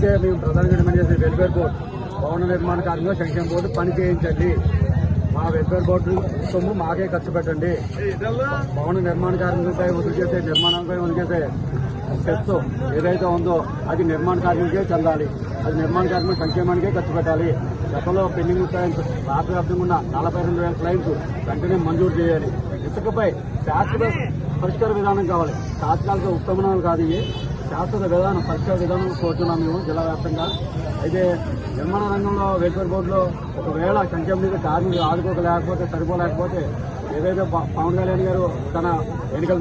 అయితే మేము ప్రధానంగా డిమాండ్ చేసే వెల్ఫేర్ బోర్డు భవన నిర్మాణ కార్మికులు సంక్షేమ బోర్డు పని చేయించండి. మా వెల్ఫేర్ బోర్డు సొమ్ము మాకే ఖర్చు పెట్టండి. భవన నిర్మాణ కార్మికులపై వసూలు చేసే నిర్మాణంపై వదిలి చేసే సెస్ ఏదైతే ఉందో అది నిర్మాణ కార్మికులకే చెందాలి. అది నిర్మాణ కార్యక్రమం సంక్షేమానికే ఖర్చు పెట్టాలి. గతంలో పెండింగ్ క్లైమ్స్ రాష్ట్ర వ్యాప్తంగా ఉన్న నలభై రెండు వేల క్లైమ్స్ వెంటనే మంజూరు చేయాలి. ఇసుకపై శాశ్వత పరిష్కార విధానం కావాలి. తాత్కాలిక ఉత్తమనాలు కాదు శాశ్వత విధానం పరిష్కార విధానం కోరుతున్నాం మేము జిల్లా వ్యాప్తంగా. అయితే నిర్మాణ రంగంలో వెల్ఫేర్ బోర్డులో ఒకవేళ సంక్షేమ నిధి కార్మికులు ఆదుకోలేకపోతే సరిపోలేకపోతే ఏదైతే పవన్ కళ్యాణ్ గారు తన ఎన్నికల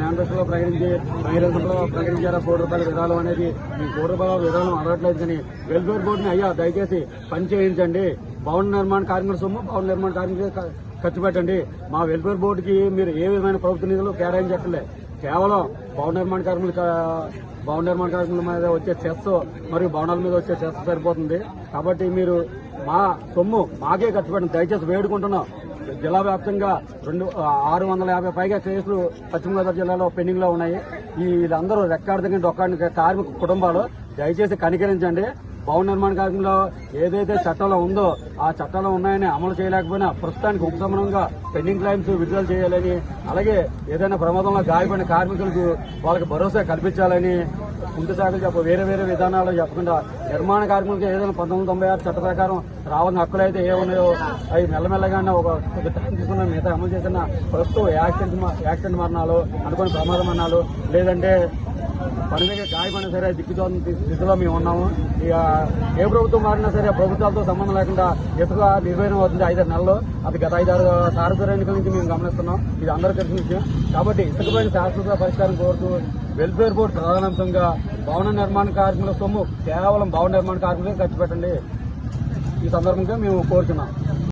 మేనిఫెస్టోలో ప్రకటించి బహిరంగంలో ప్రకటించారో కోటి రూపాయల విధానం అనేది మీ కోటి రూపాయల విధానం అడగట్లేదు కానీ వెల్ఫేర్ బోర్డుని అయ్యా దయచేసి పని చేయించండి. భవన నిర్మాణ కార్మికుల సొమ్ము భవన నిర్మాణ కార్మికులు ఖర్చు పెట్టండి. మా వెల్ఫేర్ బోర్డుకి మీరు ఏ విధమైన ప్రభుత్వ నిధులు కేటాయించట్లేదు కేవలం భవన నిర్మాణ కార్మికులు భవన నిర్మాణ కార్మికుల మీద వచ్చే చెస్ మరియు భవనాల మీద వచ్చే చెస్ సరిపోతుంది. కాబట్టి మీరు మా సొమ్ము మాకే ఖర్చు పెట్టండి. దయచేసి వేడుకుంటున్నాం. జిల్లా వ్యాప్తంగా రెండు ఆరు వందల యాభై పైగా కేసులు పశ్చిమ గోదావరి జిల్లాలో పెండింగ్లో ఉన్నాయి. ఈ వీళ్ళందరూ రెక్కాడి దగ్గర కార్మిక కుటుంబాలు దయచేసి కనికరించండి. భవన నిర్మాణ కార్యక్రమంలో ఏదైతే చట్టంలో ఉందో ఆ చట్టంలో ఉన్నాయని అమలు చేయలేకపోయినా ప్రస్తుతానికి ఉపశమనంగా పెండింగ్ క్లైమ్స్ విడుదల చేయాలని అలాగే ఏదైనా ప్రమాదంలో గాయపడిన కార్మికులకు వాళ్ళకి భరోసా కల్పించాలని ముందు శాఖలు చెప్ప వేరే వేరే విధానాలు చెప్పకుండా నిర్మాణ కార్మికులకు ఏదైనా పంతొమ్మిది తొంభై ఆరు చట్ట ప్రకారం రావాల్సిన హక్కులు అయితే ఏమున్నాయో అవి మెల్లమెల్లగానే ఒక కొద్ది టైం తీసుకున్న మిగతా అమలు చేసిన ప్రస్తుతం యాక్సిడెంట్ యాక్సిడెంట్ మరణాలు అనుకుని ప్రమాద మరణాలు లేదంటే పని గాయమైనా సరే దిక్కుతోని స్థితిలో మేము ఉన్నాము. ఇక ఏ ప్రభుత్వం మారినా సరే ప్రభుత్వాలతో సంబంధం లేకుండా ఇసుక నిర్వహణ అవుతుంది ఐదారు నెలలు అది గత ఐదారు సారథ్య ఎన్నికల నుంచి మేము గమనిస్తున్నాం. ఇది అందరూ తెలిసిన విషయం. కాబట్టి ఇసుకపైన శాశ్వత పరిష్కారం కోరుతూ వెల్ఫేర్ బోర్డు ప్రధానాంశంగా భవన నిర్మాణ కార్మికుల సొమ్ము కేవలం భవన నిర్మాణ కార్మికులే ఖర్చు పెట్టండి. ఈ సందర్భంగా మేము కోరుతున్నాం